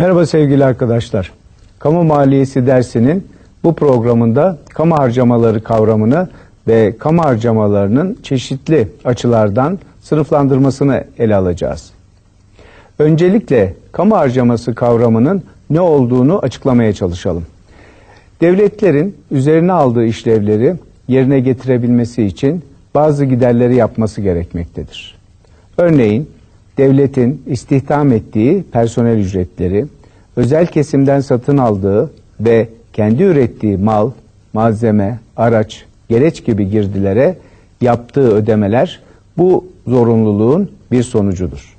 Merhaba sevgili arkadaşlar. Kamu maliyesi dersinin bu programında kamu harcamaları kavramını ve kamu harcamalarının çeşitli açılardan sınıflandırmasını ele alacağız. Öncelikle kamu harcaması kavramının ne olduğunu açıklamaya çalışalım. Devletlerin üzerine aldığı işlevleri yerine getirebilmesi için bazı giderleri yapması gerekmektedir. Örneğin devletin istihdam ettiği personel ücretleri, özel kesimden satın aldığı ve kendi ürettiği mal, malzeme, araç, gereç gibi girdilere yaptığı ödemeler bu zorunluluğun bir sonucudur.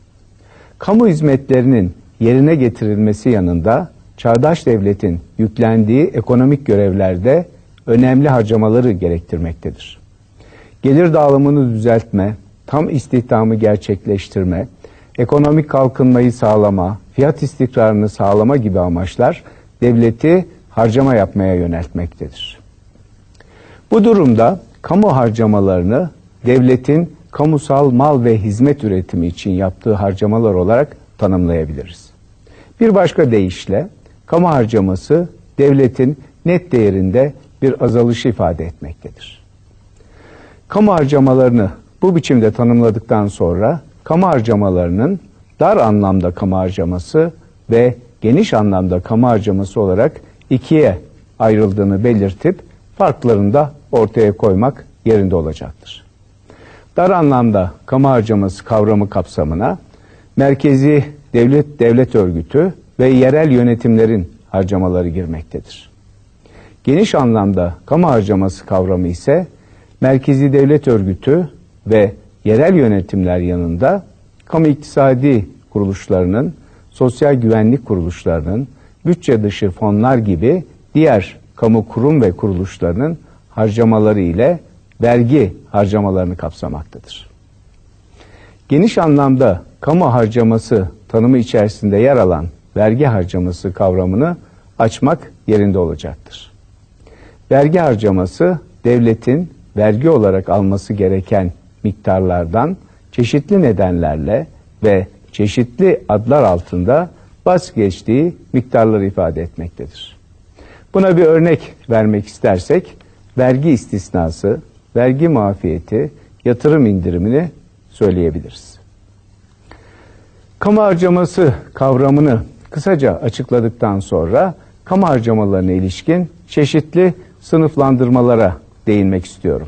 Kamu hizmetlerinin yerine getirilmesi yanında çağdaş devletin yüklendiği ekonomik görevlerde önemli harcamaları gerektirmektedir. Gelir dağılımını düzeltme, tam istihdamı gerçekleştirme, ekonomik kalkınmayı sağlama, fiyat istikrarını sağlama gibi amaçlar devleti harcama yapmaya yöneltmektedir. Bu durumda kamu harcamalarını devletin kamusal mal ve hizmet üretimi için yaptığı harcamalar olarak tanımlayabiliriz. Bir başka deyişle kamu harcaması devletin net değerinde bir azalış ifade etmektedir. Kamu harcamalarını bu biçimde tanımladıktan sonra kamu harcamalarının dar anlamda kamu harcaması ve geniş anlamda kamu harcaması olarak ikiye ayrıldığını belirtip farklarını da ortaya koymak yerinde olacaktır. Dar anlamda kamu harcaması kavramı kapsamına merkezi devlet devlet örgütü ve yerel yönetimlerin harcamaları girmektedir. Geniş anlamda kamu harcaması kavramı ise merkezi devlet örgütü ve yerel yönetimler yanında kamu iktisadi kuruluşlarının, sosyal güvenlik kuruluşlarının, bütçe dışı fonlar gibi diğer kamu kurum ve kuruluşlarının harcamaları ile vergi harcamalarını kapsamaktadır. Geniş anlamda kamu harcaması tanımı içerisinde yer alan vergi harcaması kavramını açmak yerinde olacaktır. Vergi harcaması devletin vergi olarak alması gereken miktarlardan çeşitli nedenlerle ve çeşitli adlar altında vazgeçtiği miktarları ifade etmektedir. Buna bir örnek vermek istersek vergi istisnası, vergi muafiyeti, yatırım indirimini söyleyebiliriz. Kamu harcaması kavramını kısaca açıkladıktan sonra kamu harcamalarına ilişkin çeşitli sınıflandırmalara değinmek istiyorum.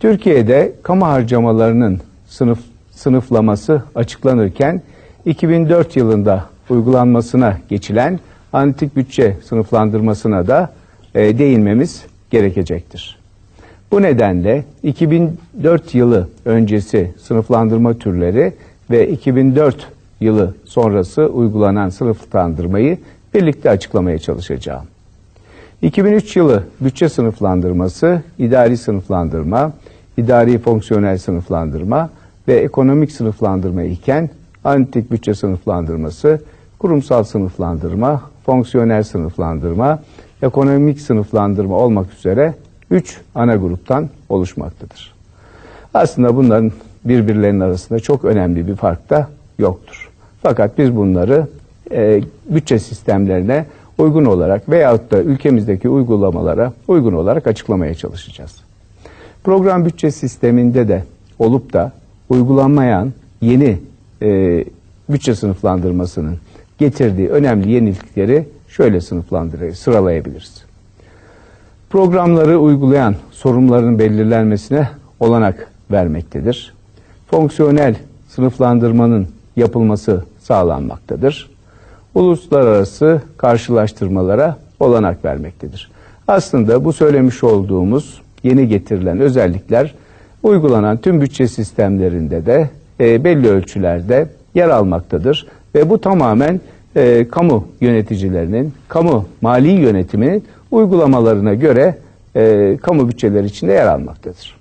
Türkiye'de kamu harcamalarının sınıf sınıflaması açıklanırken 2004 yılında uygulanmasına geçilen analitik bütçe sınıflandırmasına da e, değinmemiz gerekecektir. Bu nedenle 2004 yılı öncesi sınıflandırma türleri ve 2004 yılı sonrası uygulanan sınıflandırmayı birlikte açıklamaya çalışacağım. 2003 yılı bütçe sınıflandırması, idari sınıflandırma, idari fonksiyonel sınıflandırma ve ekonomik sınıflandırma iken analitik bütçe sınıflandırması, kurumsal sınıflandırma, fonksiyonel sınıflandırma, ekonomik sınıflandırma olmak üzere üç ana gruptan oluşmaktadır. Aslında bunların birbirlerinin arasında çok önemli bir fark da yoktur. Fakat biz bunları e, bütçe sistemlerine uygun olarak veyahut da ülkemizdeki uygulamalara uygun olarak açıklamaya çalışacağız. Program bütçe sisteminde de olup da uygulanmayan yeni e, bütçe sınıflandırmasının getirdiği önemli yenilikleri şöyle sınıflandırır, sıralayabiliriz. Programları uygulayan sorumluların belirlenmesine olanak vermektedir. Fonksiyonel sınıflandırmanın yapılması sağlanmaktadır. Uluslararası karşılaştırmalara olanak vermektedir. Aslında bu söylemiş olduğumuz yeni getirilen özellikler uygulanan tüm bütçe sistemlerinde de e, belli ölçülerde yer almaktadır. Ve bu tamamen e, kamu yöneticilerinin, kamu mali yönetiminin uygulamalarına göre e, kamu bütçeleri içinde yer almaktadır.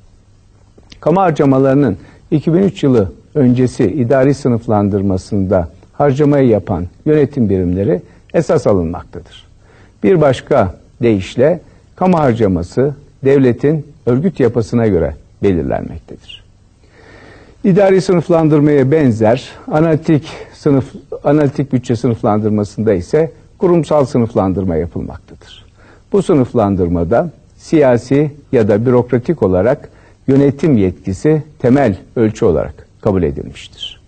Kamu harcamalarının 2003 yılı öncesi idari sınıflandırmasında harcamayı yapan yönetim birimleri esas alınmaktadır. Bir başka deyişle kamu harcaması devletin örgüt yapısına göre belirlenmektedir. İdari sınıflandırmaya benzer analitik sınıf analitik bütçe sınıflandırmasında ise kurumsal sınıflandırma yapılmaktadır. Bu sınıflandırmada siyasi ya da bürokratik olarak yönetim yetkisi temel ölçü olarak kabul edilmiştir.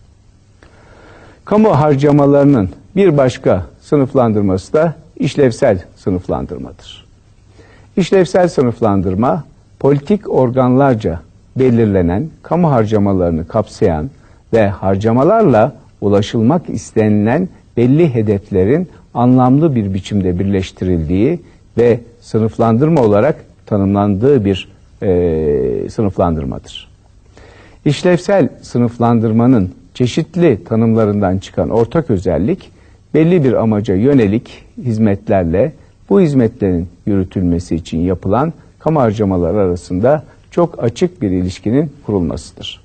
Kamu harcamalarının bir başka sınıflandırması da işlevsel sınıflandırmadır. İşlevsel sınıflandırma politik organlarca belirlenen kamu harcamalarını kapsayan ve harcamalarla ulaşılmak istenilen belli hedeflerin anlamlı bir biçimde birleştirildiği ve sınıflandırma olarak tanımlandığı bir e, sınıflandırmadır. İşlevsel sınıflandırmanın çeşitli tanımlarından çıkan ortak özellik belli bir amaca yönelik hizmetlerle bu hizmetlerin yürütülmesi için yapılan kamu harcamaları arasında çok açık bir ilişkinin kurulmasıdır.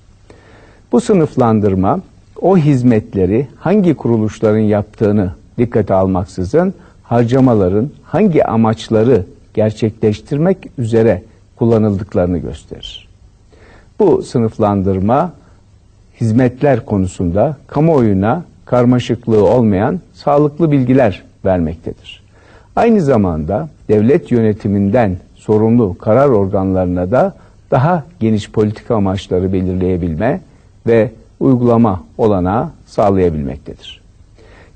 Bu sınıflandırma o hizmetleri hangi kuruluşların yaptığını dikkate almaksızın harcamaların hangi amaçları gerçekleştirmek üzere kullanıldıklarını gösterir. Bu sınıflandırma hizmetler konusunda kamuoyuna karmaşıklığı olmayan sağlıklı bilgiler vermektedir. Aynı zamanda devlet yönetiminden sorumlu karar organlarına da daha geniş politika amaçları belirleyebilme ve uygulama olanağı sağlayabilmektedir.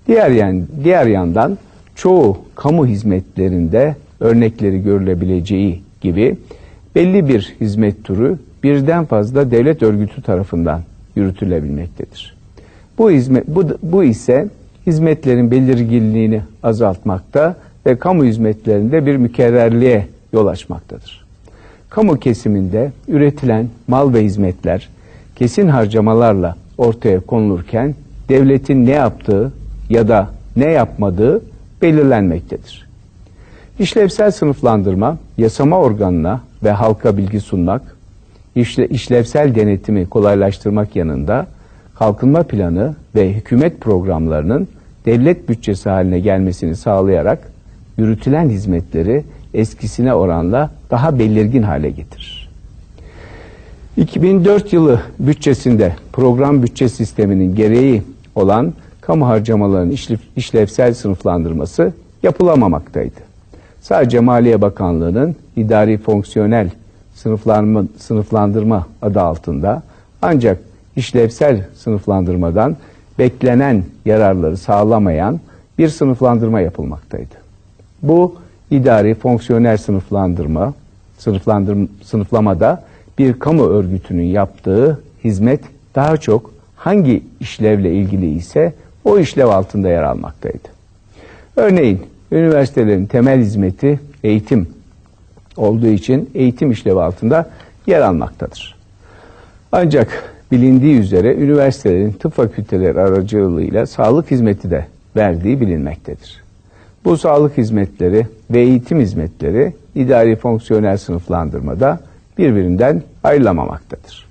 Diğer, yan, diğer yandan çoğu kamu hizmetlerinde örnekleri görülebileceği gibi belli bir hizmet türü birden fazla devlet örgütü tarafından yürütülebilmektedir. Bu, hizmet, bu, bu ise hizmetlerin belirginliğini azaltmakta ve kamu hizmetlerinde bir mükerrerliğe yol açmaktadır. Kamu kesiminde üretilen mal ve hizmetler kesin harcamalarla ortaya konulurken devletin ne yaptığı ya da ne yapmadığı belirlenmektedir. İşlevsel sınıflandırma yasama organına ve halka bilgi sunmak, işle, işlevsel denetimi kolaylaştırmak yanında kalkınma planı ve hükümet programlarının devlet bütçesi haline gelmesini sağlayarak yürütülen hizmetleri eskisine oranla daha belirgin hale getirir. 2004 yılı bütçesinde program bütçe sisteminin gereği olan kamu harcamalarının işlevsel sınıflandırması yapılamamaktaydı. Sadece Maliye Bakanlığı'nın idari fonksiyonel sınıflandırma, sınıflandırma adı altında ancak işlevsel sınıflandırmadan beklenen yararları sağlamayan bir sınıflandırma yapılmaktaydı. Bu idari fonksiyonel sınıflandırma, sınıflandırma sınıflamada bir kamu örgütünün yaptığı hizmet daha çok hangi işlevle ilgili ise o işlev altında yer almaktaydı. Örneğin üniversitelerin temel hizmeti eğitim olduğu için eğitim işlevi altında yer almaktadır. Ancak bilindiği üzere üniversitelerin tıp fakülteleri aracılığıyla sağlık hizmeti de verdiği bilinmektedir. Bu sağlık hizmetleri ve eğitim hizmetleri idari fonksiyonel sınıflandırmada birbirinden ayrılamamaktadır.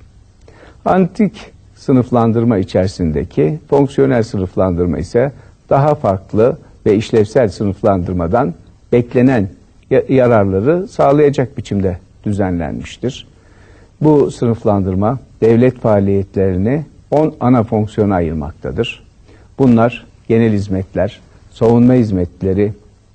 Antik sınıflandırma içerisindeki fonksiyonel sınıflandırma ise daha farklı ve işlevsel sınıflandırmadan beklenen yararları sağlayacak biçimde düzenlenmiştir. Bu sınıflandırma devlet faaliyetlerini 10 ana fonksiyona ayırmaktadır. Bunlar genel hizmetler, savunma hizmetleri,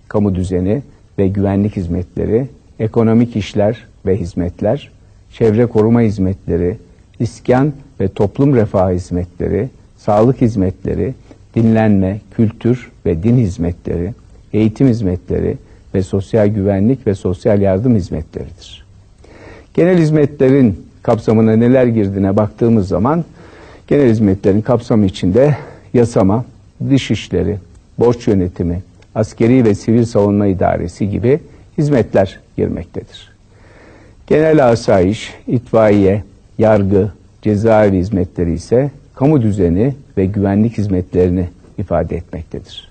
kamu düzeni ve güvenlik hizmetleri, ekonomik işler ve hizmetler, çevre koruma hizmetleri, iskan ve toplum refah hizmetleri, sağlık hizmetleri, dinlenme, kültür ve din hizmetleri, eğitim hizmetleri ve sosyal güvenlik ve sosyal yardım hizmetleridir. Genel hizmetlerin kapsamına neler girdiğine baktığımız zaman genel hizmetlerin kapsamı içinde yasama, dış işleri, borç yönetimi, askeri ve sivil savunma idaresi gibi hizmetler girmektedir. Genel asayiş, itfaiye, yargı, cezaevi hizmetleri ise kamu düzeni ve güvenlik hizmetlerini ifade etmektedir.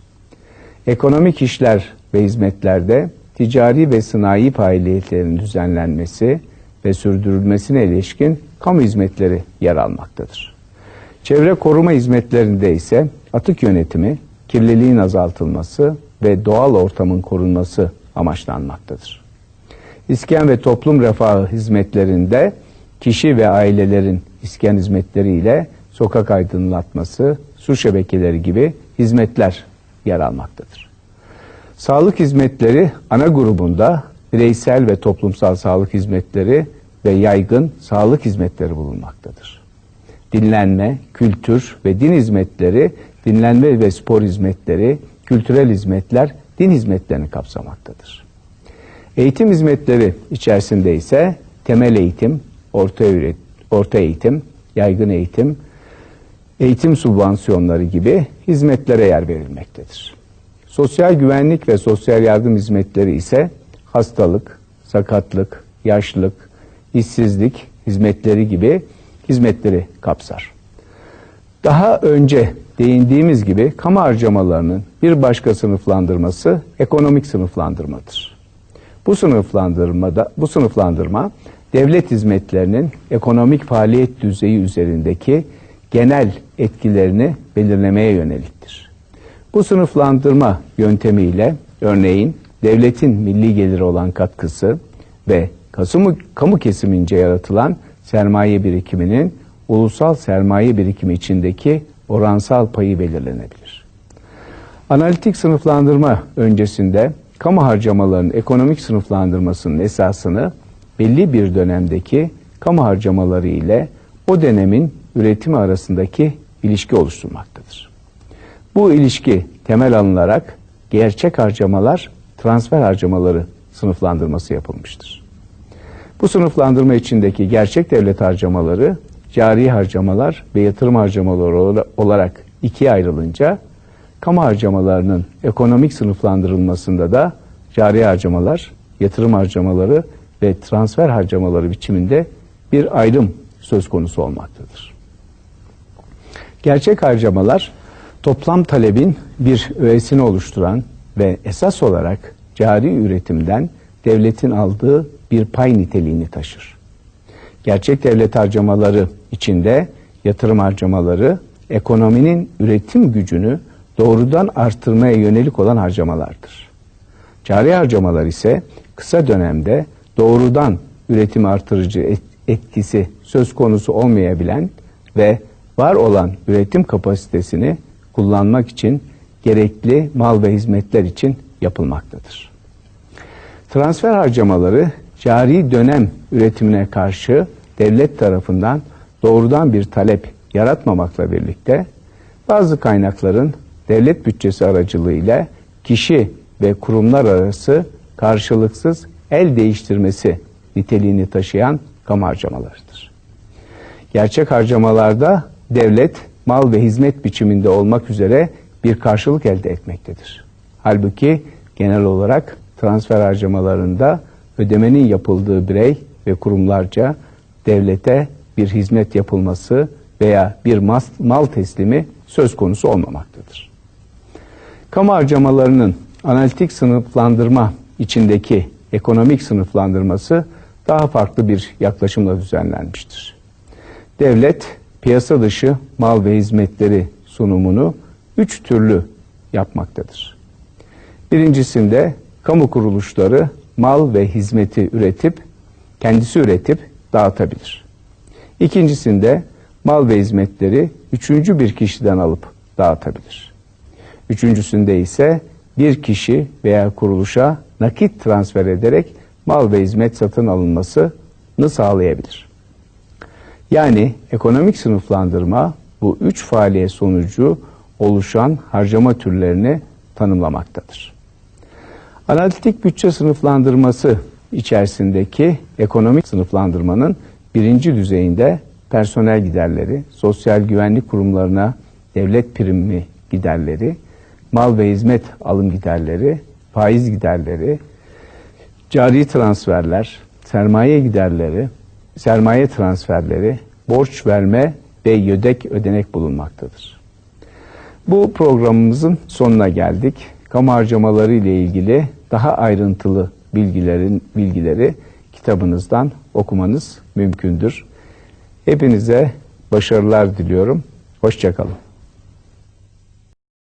Ekonomik işler ve hizmetlerde ticari ve sanayi faaliyetlerinin düzenlenmesi ve sürdürülmesine ilişkin kamu hizmetleri yer almaktadır. Çevre koruma hizmetlerinde ise atık yönetimi, kirliliğin azaltılması ve doğal ortamın korunması amaçlanmaktadır. İskan ve toplum refahı hizmetlerinde kişi ve ailelerin iskan hizmetleriyle sokak aydınlatması, su şebekeleri gibi hizmetler yer almaktadır. Sağlık hizmetleri ana grubunda bireysel ve toplumsal sağlık hizmetleri ve yaygın sağlık hizmetleri bulunmaktadır. Dinlenme, kültür ve din hizmetleri, dinlenme ve spor hizmetleri, kültürel hizmetler din hizmetlerini kapsamaktadır. Eğitim hizmetleri içerisinde ise temel eğitim, orta, orta eğitim, yaygın eğitim, eğitim subvansiyonları gibi hizmetlere yer verilmektedir. Sosyal güvenlik ve sosyal yardım hizmetleri ise hastalık, sakatlık, yaşlılık, işsizlik hizmetleri gibi hizmetleri kapsar. Daha önce değindiğimiz gibi kamu harcamalarının bir başka sınıflandırması ekonomik sınıflandırmadır. Bu sınıflandırmada bu sınıflandırma devlet hizmetlerinin ekonomik faaliyet düzeyi üzerindeki genel etkilerini belirlemeye yöneliktir. Bu sınıflandırma yöntemiyle örneğin devletin milli geliri olan katkısı ve kamu, kamu kesimince yaratılan sermaye birikiminin ulusal sermaye birikimi içindeki oransal payı belirlenebilir. Analitik sınıflandırma öncesinde kamu harcamalarının ekonomik sınıflandırmasının esasını belli bir dönemdeki kamu harcamaları ile o dönemin üretimi arasındaki ilişki oluşturmaktadır. Bu ilişki temel alınarak gerçek harcamalar, transfer harcamaları sınıflandırması yapılmıştır. Bu sınıflandırma içindeki gerçek devlet harcamaları, cari harcamalar ve yatırım harcamaları olarak ikiye ayrılınca, kamu harcamalarının ekonomik sınıflandırılmasında da cari harcamalar, yatırım harcamaları ve transfer harcamaları biçiminde bir ayrım söz konusu olmaktadır. Gerçek harcamalar toplam talebin bir öğesini oluşturan ve esas olarak cari üretimden devletin aldığı bir pay niteliğini taşır. Gerçek devlet harcamaları içinde yatırım harcamaları ekonominin üretim gücünü doğrudan artırmaya yönelik olan harcamalardır. Cari harcamalar ise kısa dönemde doğrudan üretim artırıcı etkisi söz konusu olmayabilen ve var olan üretim kapasitesini kullanmak için gerekli mal ve hizmetler için yapılmaktadır. Transfer harcamaları cari dönem üretimine karşı devlet tarafından doğrudan bir talep yaratmamakla birlikte bazı kaynakların devlet bütçesi aracılığıyla kişi ve kurumlar arası karşılıksız el değiştirmesi niteliğini taşıyan kamu harcamalarıdır. Gerçek harcamalarda devlet mal ve hizmet biçiminde olmak üzere bir karşılık elde etmektedir. Halbuki genel olarak transfer harcamalarında ödemenin yapıldığı birey ve kurumlarca devlete bir hizmet yapılması veya bir mal teslimi söz konusu olmamaktadır. Kamu harcamalarının analitik sınıflandırma içindeki ekonomik sınıflandırması daha farklı bir yaklaşımla düzenlenmiştir. Devlet piyasa dışı mal ve hizmetleri sunumunu üç türlü yapmaktadır. Birincisinde kamu kuruluşları mal ve hizmeti üretip, kendisi üretip dağıtabilir. İkincisinde mal ve hizmetleri üçüncü bir kişiden alıp dağıtabilir. Üçüncüsünde ise bir kişi veya kuruluşa nakit transfer ederek mal ve hizmet satın alınmasını sağlayabilir. Yani ekonomik sınıflandırma bu üç faaliyet sonucu oluşan harcama türlerini tanımlamaktadır. Analitik bütçe sınıflandırması içerisindeki ekonomik sınıflandırmanın birinci düzeyinde personel giderleri, sosyal güvenlik kurumlarına devlet primi giderleri, mal ve hizmet alım giderleri, faiz giderleri, cari transferler, sermaye giderleri, sermaye transferleri, borç verme ve yödek ödenek bulunmaktadır. Bu programımızın sonuna geldik. Kamu harcamaları ile ilgili daha ayrıntılı bilgilerin bilgileri kitabınızdan okumanız mümkündür. Hepinize başarılar diliyorum. Hoşçakalın.